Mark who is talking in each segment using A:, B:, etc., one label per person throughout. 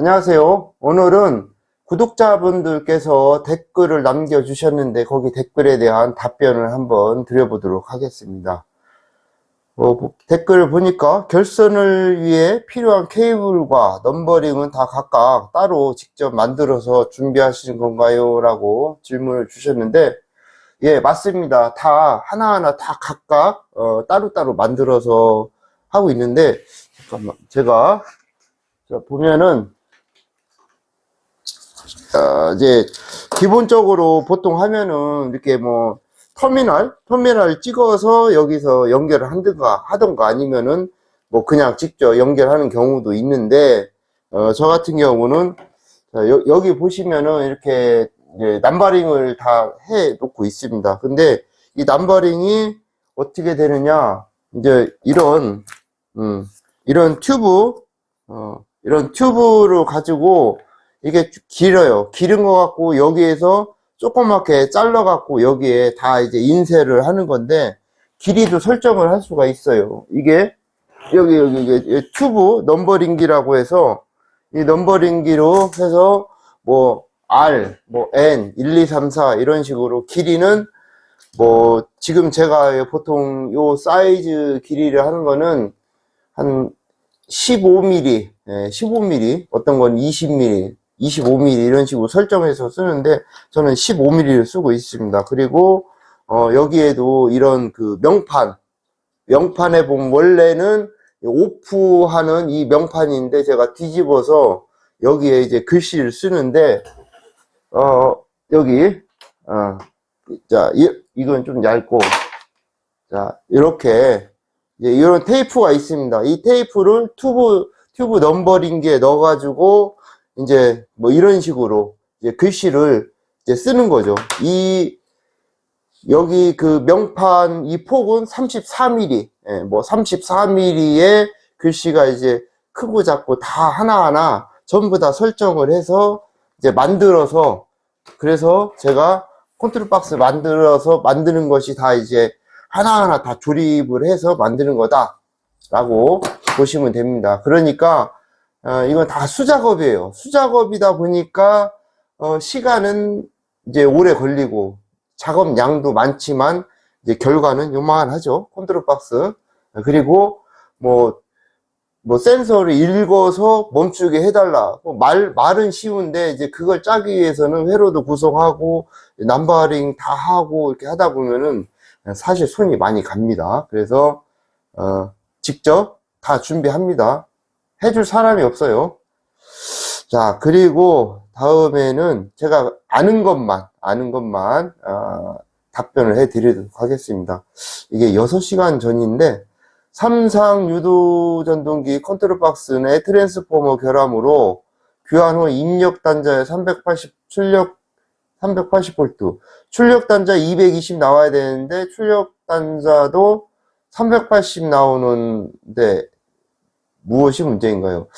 A: 안녕하세요. 오늘은 구독자분들께서 댓글을 남겨주셨는데 거기 댓글에 대한 답변을 한번 드려보도록 하겠습니다. 어, 뭐, 댓글을 보니까 결선을 위해 필요한 케이블과 넘버링은 다 각각 따로 직접 만들어서 준비하시는 건가요? 라고 질문을 주셨는데 예, 맞습니다. 다 하나하나 다 각각 어, 따로따로 만들어서 하고 있는데 잠깐만 제가 자, 보면은 어, 이제 기본적으로 보통 하면은 이렇게 뭐 터미널 터미널 찍어서 여기서 연결을 한든가 하던가 아니면은 뭐 그냥 직접 연결하는 경우도 있는데 어, 저 같은 경우는 자, 여, 여기 보시면은 이렇게 남바링을 다 해 놓고 있습니다. 근데 이 남바링이 어떻게 되느냐 이제 이런 음, 이런 튜브 어, 이런 튜브를 가지고 이게 쭉 길어요. 기른 것 같고 여기에서 조그맣게 잘라 갖고 여기에 다 이제 인쇄를 하는 건데 길이도 설정을 할 수가 있어요. 이게 여기 여기 이게 튜브 넘버링기라고 해서 이 넘버링기로 해서 뭐 R, 뭐 N, 1, 2, 3, 4 이런 식으로 길이는 뭐 지금 제가 보통 요 사이즈 길이를 하는 거는 한 15mm, 예, 15mm, 어떤 건 20mm, 25mm 이런 식으로 설정해서 쓰는데 저는 15mm를 쓰고 있습니다. 그리고 어, 여기에도 이런 그 명판, 명판에 보면 원래는 오프하는 이 명판인데 제가 뒤집어서 여기에 이제 글씨를 쓰는데 어, 여기 어, 자, 이, 이건 좀 얇고 자, 이렇게 이제 이런 테이프가 있습니다. 이 테이프를 튜브 튜브 넘버링기에 넣어가지고 이제 뭐 이런 식으로 이제 글씨를 이제 쓰는 거죠. 이 여기 그 명판 이 폭은 34mm, 예, 뭐 34mm의 글씨가 이제 크고 작고 다 하나하나 전부 다 설정을 해서 이제 만들어서 그래서 제가 컨트롤 박스 만들어서 만드는 것이 다 이제 하나하나 다 조립을 해서 만드는 거다 라고 보시면 됩니다 그러니까 어, 이건 다 수작업이에요 수작업이다 보니까 어, 시간은 이제 오래 걸리고 작업 양도 많지만 이제 결과는 요만하죠 컨트롤 박스 그리고 뭐뭐 센서를 읽어서 멈추게 해달라. 뭐말 말은 쉬운데 이제 그걸 짜기 위해서는 회로도 구성하고 남바링 다 하고 이렇게 하다 보면은 사실 손이 많이 갑니다. 그래서 어, 직접 다 준비합니다. 해줄 사람이 없어요. 자 그리고 다음에는 제가 아는 것만 아는 것만 어, 답변을 해 드리도록 하겠습니다. 이게 6시간 전인데 삼상 유도 전동기 컨트롤 박스 내 트랜스포머 결함으로 교환 후 입력 단자에 380 출력 380V 출력 단자 220 나와야 되는데 출력 단자도 380 나오는데 무엇이 문제인가요?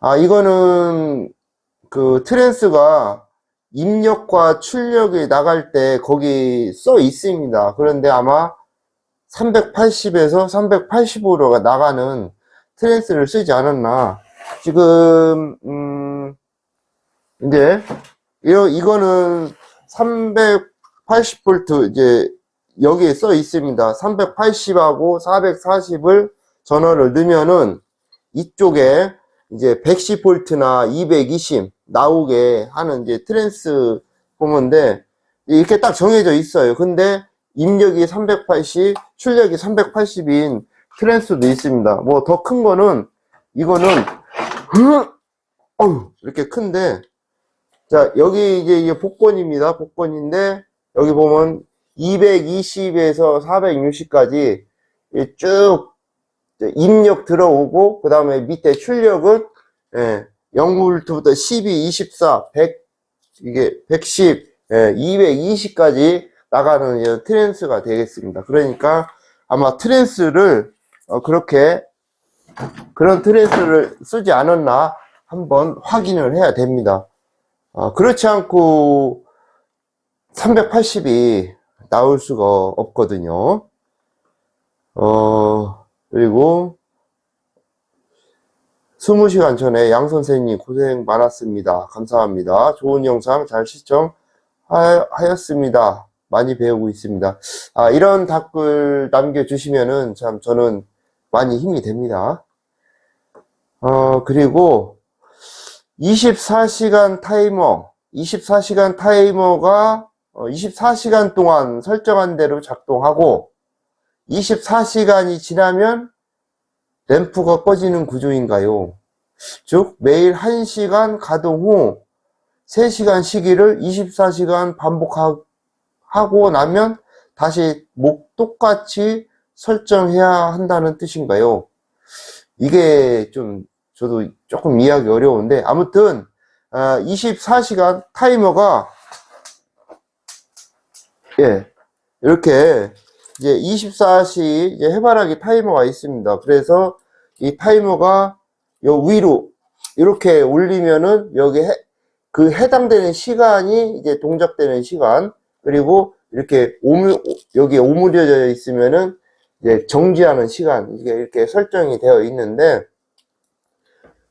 A: 아 이거는 그 트랜스가 입력과 출력이 나갈 때 거기 써 있습니다. 그런데 아마 380에서 385로 나가는 트랜스를 쓰지 않았나. 지금, 음, 이제, 이거, 이거는 380V 이제 여기에 써 있습니다. 380하고 440을 전원을 넣으면은 이쪽에 이제 110V나 220 나오게 하는 이제 트랜스 포머인데 이렇게 딱 정해져 있어요. 근데 입력이 380, 출력이 380인 트랜스도 있습니다. 뭐 더 큰 거는 이거는 이렇게 큰데 자 여기 이제 이게 복권입니다. 복권인데 여기 보면 220에서 460까지 쭉 입력 들어오고 그 다음에 밑에 출력은 예, 0볼트부터 12, 24, 100 이게 110, 예, 220까지 나가는 이런 트랜스가 되겠습니다. 그러니까 아마 트랜스를 어, 그렇게 그런 트랜스를 쓰지 않았나 한번 확인을 해야 됩니다. 어, 그렇지 않고 380이 나올 수가 없거든요. 어, 그리고 20시간 전에 양 선생님 고생 많았습니다. 감사합니다. 좋은 영상 잘 시청하였습니다. 많이 배우고 있습니다. 아, 이런 댓글 남겨주시면은 참 저는 많이 힘이 됩니다. 어, 그리고 24시간 타이머, 24시간 타이머가 24시간 동안 설정한 대로 작동하고 24시간이 지나면 램프가 꺼지는 구조인가요? 즉, 매일 1시간 가동 후 3시간 시기를 24시간 반복하고 나면 다시 목 똑같이 설정해야 한다는 뜻인가요? 이게 좀 저도 조금 이해하기 어려운데 아무튼 24시간 타이머가 예 이렇게 이제 24시 이제 해바라기 타이머가 있습니다. 그래서 이 타이머가 요 위로 이렇게 올리면은 여기 해, 그 해당되는 시간이 이제 동작되는 시간 그리고 이렇게 오물 여기 오므려져 있으면은 이제 정지하는 시간 이게 이렇게 설정이 되어 있는데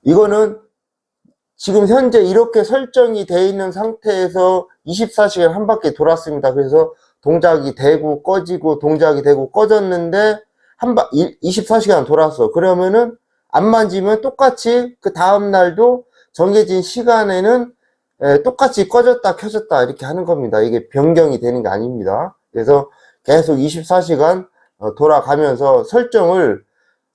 A: 이거는 지금 현재 이렇게 설정이 되어 있는 상태에서 24시간 한 바퀴 돌았습니다. 그래서 동작이 되고 꺼지고 동작이 되고 꺼졌는데 한 바, 24시간 돌았어. 그러면은 안 만지면 똑같이 그 다음 날도 정해진 시간에는 에, 똑같이 꺼졌다 켜졌다 이렇게 하는 겁니다. 이게 변경이 되는 게 아닙니다. 그래서 계속 24시간 어, 돌아가면서 설정을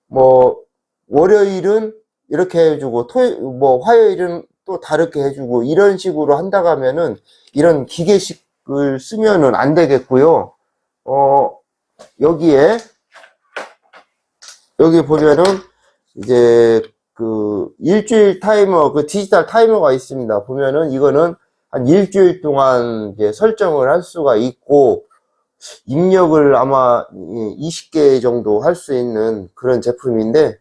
A: 뭐 월요일은 이렇게 해주고 토요 뭐 화요일은 또 다르게 해주고 이런 식으로 한다고 하면은 이런 기계식 을 쓰면은 안 되겠고요. 어 여기에 여기 보면은 이제 그 일주일 타이머 그 디지털 타이머가 있습니다. 보면은 이거는 한 일주일 동안 이제 설정을 할 수가 있고 입력을 아마 20개 정도 할 수 있는 그런 제품인데 에,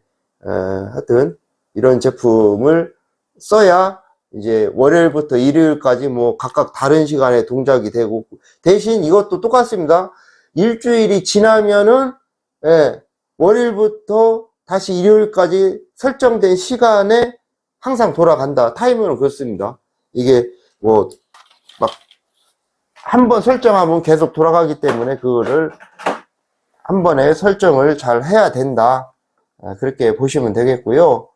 A: 하여튼 이런 제품을 써야 이제 월요일부터 일요일까지 뭐 각각 다른 시간에 동작이 되고 대신 이것도 똑같습니다. 일주일이 지나면은 예, 월요일부터 다시 일요일까지 설정된 시간에 항상 돌아간다. 타이머는 그렇습니다. 이게 뭐 막 한 번 설정하면 계속 돌아가기 때문에 그거를 한 번에 설정을 잘 해야 된다. 아, 그렇게 보시면 되겠고요.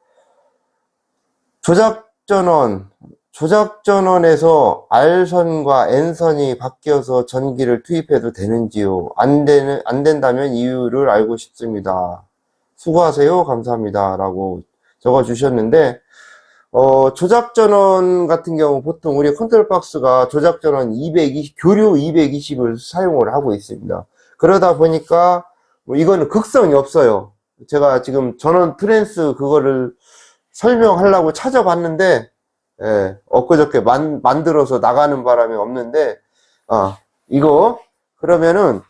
A: 조작 전원, 조작 전원에서 R선과 N선이 바뀌어서 전기를 투입해도 되는지요? 안 되는, 안 된다면 이유를 알고 싶습니다. 수고하세요. 감사합니다. 라고 적어 주셨는데, 어, 조작 전원 같은 경우 보통 우리 컨트롤 박스가 조작 전원 220, 교류 220을 사용을 하고 있습니다. 그러다 보니까, 뭐 이거는 극성이 없어요. 제가 지금 전원 트랜스 그거를 설명하려고 찾아봤는데 예, 엊그저께 만, 만들어서 나가는 바람이 없는데 아 이거 그러면은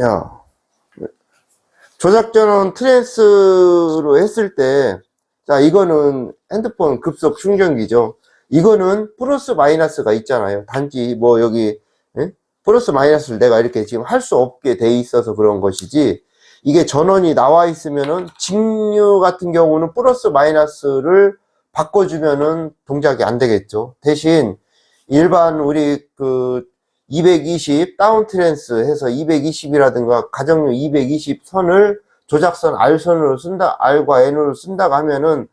A: 야 조작전원 트랜스로 했을 때 자 이거는 핸드폰 급속 충전기죠 이거는 플러스 마이너스가 있잖아요 단지 뭐 여기 예? 플러스 마이너스를 내가 이렇게 지금 할 수 없게 돼 있어서 그런 것이지 이게 전원이 나와 있으면은 직류 같은 경우는 플러스 마이너스를 바꿔주면은 동작이 안 되겠죠. 대신 일반 우리 그 220 다운 트랜스 해서 220이라든가 가정용 220 선을 조작선 R선으로 쓴다, R과 N으로 쓴다고 하면은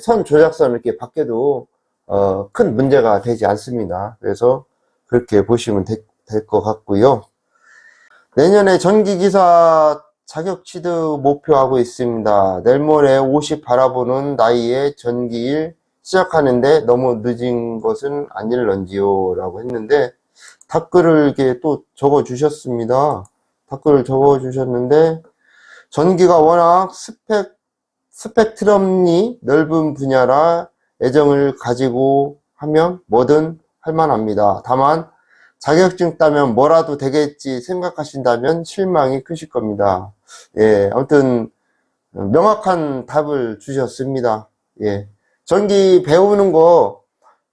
A: 선 조작선 이렇게 바뀌어도 어, 큰 문제가 되지 않습니다. 그래서 그렇게 보시면 될 것 같고요. 내년에 전기기사 자격 취득 목표하고 있습니다. 내일 모레 50 바라보는 나이에 전기일 시작하는데 너무 늦은 것은 아닐런지요? 라고 했는데 댓글을 이렇게 또 적어 주셨습니다. 댓글을 적어 주셨는데 전기가 워낙 스펙, 스펙트럼이 넓은 분야라 애정을 가지고 하면 뭐든 할 만합니다. 다만 자격증 따면 뭐라도 되겠지 생각하신다면 실망이 크실 겁니다. 예, 아무튼 명확한 답을 주셨습니다. 예. 전기 배우는 거,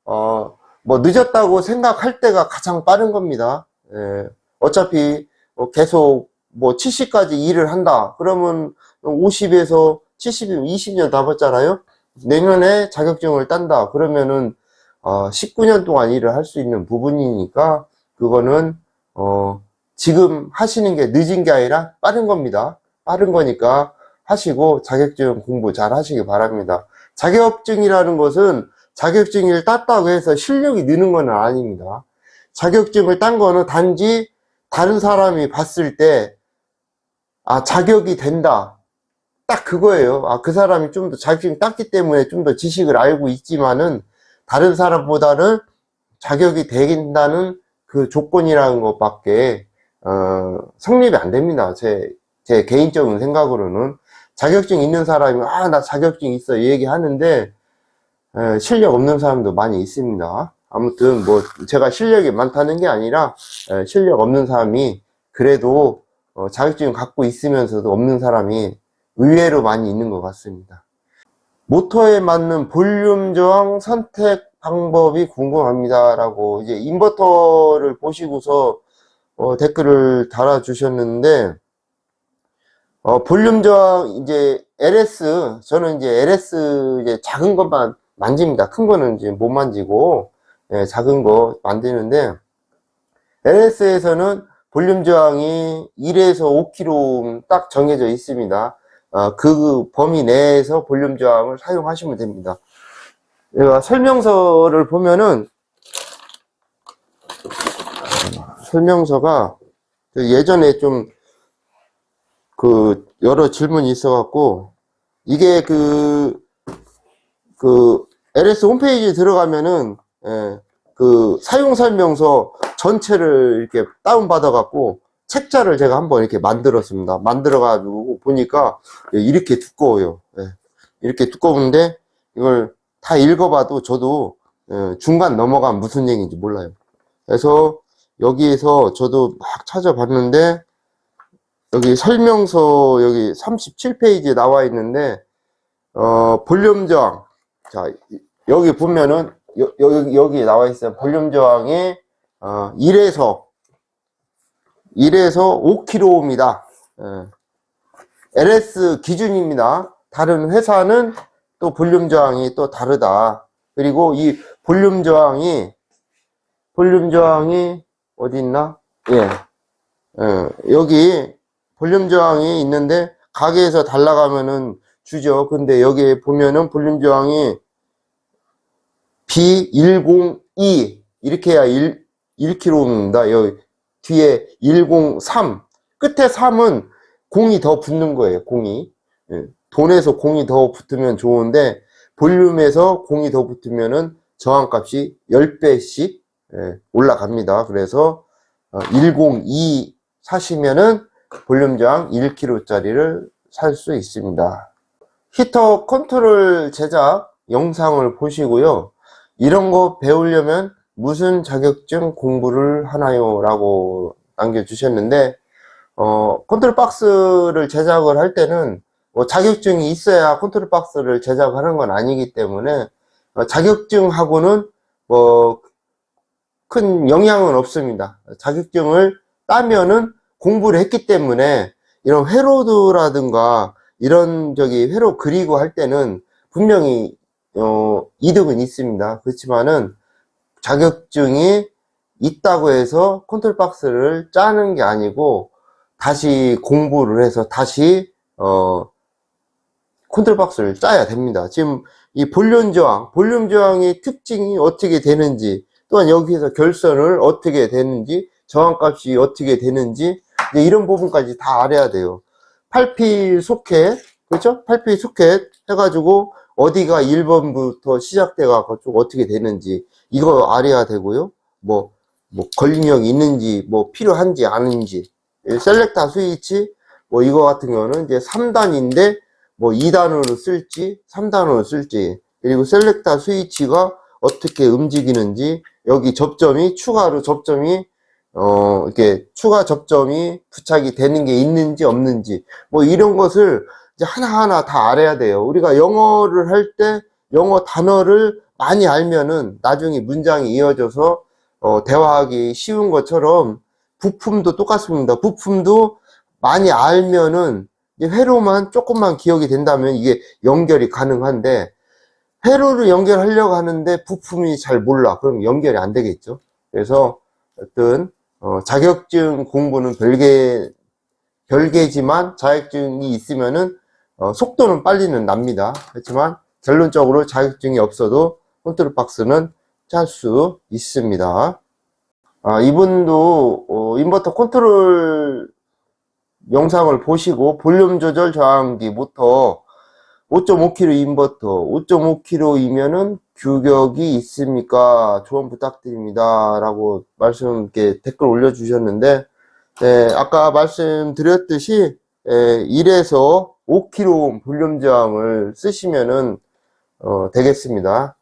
A: 어, 뭐 늦었다고 생각할 때가 가장 빠른 겁니다. 예. 어차피 뭐 계속 뭐 70까지 일을 한다. 그러면 50에서 70이면 20년 남았잖아요. 내년에 자격증을 딴다. 그러면은 어, 19년 동안 일을 할 수 있는 부분이니까 그거는 어, 지금 하시는 게 늦은 게 아니라 빠른 겁니다. 빠른 거니까 하시고 자격증 공부 잘 하시기 바랍니다. 자격증이라는 것은 자격증을 땄다고 해서 실력이 느는 건 아닙니다. 자격증을 딴 거는 단지 다른 사람이 봤을 때, 아, 자격이 된다. 딱 그거예요. 아, 그 사람이 좀 더 자격증 땄기 때문에 좀 더 지식을 알고 있지만은 다른 사람보다는 자격이 되긴다는 그 조건이라는 것밖에, 어, 성립이 안 됩니다. 제, 제 개인적인 생각으로는. 자격증 있는 사람이, 아, 나 자격증 있어. 이 얘기 하는데, 에, 실력 없는 사람도 많이 있습니다. 아무튼 뭐 제가 실력이 많다는 게 아니라 에, 실력 없는 사람이 그래도 어, 자격증 갖고 있으면서도 없는 사람이 의외로 많이 있는 것 같습니다. 모터에 맞는 볼륨 저항 선택 방법이 궁금합니다 라고 이제 인버터를 보시고서 어, 댓글을 달아주셨는데 어, 볼륨 저항 이제 LS 저는 이제 LS 이제 작은 것만 만집니다. 큰 거는 이제 못 만지고 예, 작은 거 만드는데 LS에서는 볼륨 저항이 1에서 5kg 딱 정해져 있습니다. 어, 그 범위 내에서 볼륨 저항을 사용하시면 됩니다. 설명서를 보면은 설명서가 예전에 좀 그 여러 질문이 있어갖고 이게 그 그 LS 홈페이지에 들어가면은 예, 그 사용 설명서 전체를 이렇게 다운 받아 갖고 책자를 제가 한번 이렇게 만들었습니다. 만들어 가지고 보니까 이렇게 두꺼워요. 예, 이렇게 두꺼운데 이걸 다 읽어봐도 저도 예, 중간 넘어가면 무슨 얘기인지 몰라요. 그래서 여기에서 저도 막 찾아봤는데 여기 설명서 여기 37페이지에 나와 있는데 어, 볼륨 저항 자, 여기 보면은, 여, 여기, 여기 나와 있어요. 볼륨 저항이, 어, 1에서, 1에서 5kg입니다. LS 기준입니다. 다른 회사는 또 볼륨 저항이 또 다르다. 그리고 이 볼륨 저항이, 볼륨 저항이 어디 있나? 예. 예, 여기 볼륨 저항이 있는데, 가게에서 달라가면은 주죠. 근데 여기 보면은 볼륨 저항이 B102 이렇게 해야 1, 1kg입니다. 여기 뒤에 103 끝에 3은 공이 더 붙는 거예요. 공이 예. 돈에서 공이 더 붙으면 좋은데 볼륨에서 공이 더 붙으면은 저항값이 10배씩 예, 올라갑니다. 그래서 102 사시면은 볼륨 저항 1kg짜리를 살 수 있습니다. 히터 컨트롤 제작 영상을 보시고요. 이런 거 배우려면 무슨 자격증 공부를 하나요? 라고 남겨주셨는데, 어, 컨트롤 박스를 제작을 할 때는 뭐 자격증이 있어야 컨트롤 박스를 제작하는 건 아니기 때문에 어, 자격증하고는 뭐 큰 영향은 없습니다. 자격증을 따면은 공부를 했기 때문에 이런 회로드라든가 이런 저기 회로 그리고 할 때는 분명히 어, 이득은 있습니다. 그렇지만은 자격증이 있다고 해서 컨트롤 박스를 짜는 게 아니고 다시 공부를 해서 다시 어, 컨트롤 박스를 짜야 됩니다. 지금 이 볼륨 저항, 볼륨 저항의 특징이 어떻게 되는지, 또한 여기에서 결선을 어떻게 되는지, 저항값이 어떻게 되는지, 이런 부분까지 다 알아야 돼요. 8피 소켓, 그렇죠? 8피 소켓 해가지고 어디가 1번부터 시작돼가 쭉 어떻게 되는지 이거 알아야 되고요. 뭐, 뭐 걸림형이 있는지 뭐 필요한지 아닌지 셀렉타 스위치 뭐 이거 같은 경우는 이제 3단인데 뭐 2단으로 쓸지 3단으로 쓸지 그리고 셀렉타 스위치가 어떻게 움직이는지 여기 접점이 추가로 접점이 어 이렇게 추가 접점이 부착이 되는 게 있는지 없는지 뭐 이런 것을 이제 하나하나 다 알아야 돼요. 우리가 영어를 할 때 영어 단어를 많이 알면은 나중에 문장이 이어져서 어, 대화하기 쉬운 것처럼 부품도 똑같습니다. 부품도 많이 알면은 회로만 조금만 기억이 된다면 이게 연결이 가능한데 회로를 연결하려고 하는데 부품이 잘 몰라. 그럼 연결이 안 되겠죠. 그래서 어떤 어, 자격증 공부는 별개 별개지만 자격증이 있으면은 어, 속도는 빨리는 납니다. 그렇지만 결론적으로 자격증이 없어도 컨트롤 박스는 짤 수 있습니다. 아, 이분도 어, 인버터 컨트롤 영상을 보시고 볼륨 조절 저항기 모터 5.5kg 인버터 5.5kg이면은 규격이 있습니까? 조언 부탁드립니다. 라고 말씀 이렇게 댓글 올려주셨는데 네, 아까 말씀드렸듯이 에, 1에서 5kg 볼륨 저항을 쓰시면은 어, 되겠습니다.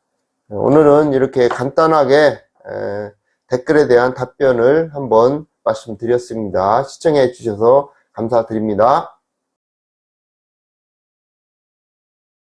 A: 오늘은 이렇게 간단하게 에, 댓글에 대한 답변을 한번 말씀드렸습니다. 시청해 주셔서 감사드립니다.